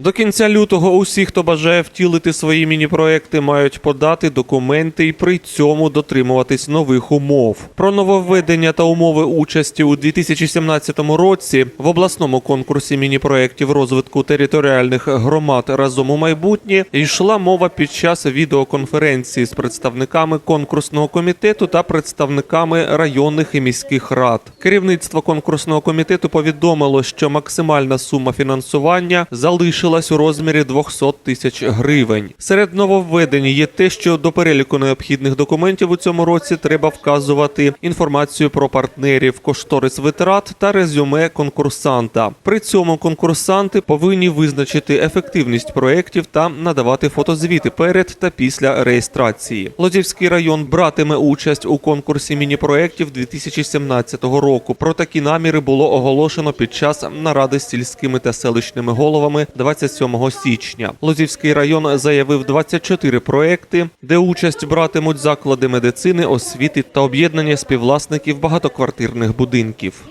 До кінця лютого усі, хто бажає втілити свої міні-проекти, мають подати документи і при цьому дотримуватись нових умов. Про нововведення та умови участі у 2017 році в обласному конкурсі міні-проєктів розвитку територіальних громад разом у майбутнє йшла мова під час відеоконференції з представниками конкурсного комітету та представниками районних і міських рад. Керівництво конкурсного комітету повідомило, що максимальна сума фінансування залишилась у розмірі 200 тисяч гривень. Серед нововведень є те, що до переліку необхідних документів у цьому році треба вказувати інформацію про партнерів, кошторис витрат та резюме конкурсанта. При цьому конкурсанти повинні визначити ефективність проєктів та надавати фотозвіти перед та після реєстрації. Лозівський район братиме участь у конкурсі міні-проєктів 2017 року. Про такі наміри було оголошено під час наради з сільськими та селищними головами 27 січня. Лозівський район заявив 24 проекти, де участь братимуть заклади медицини, освіти та об'єднання співвласників багатоквартирних будинків.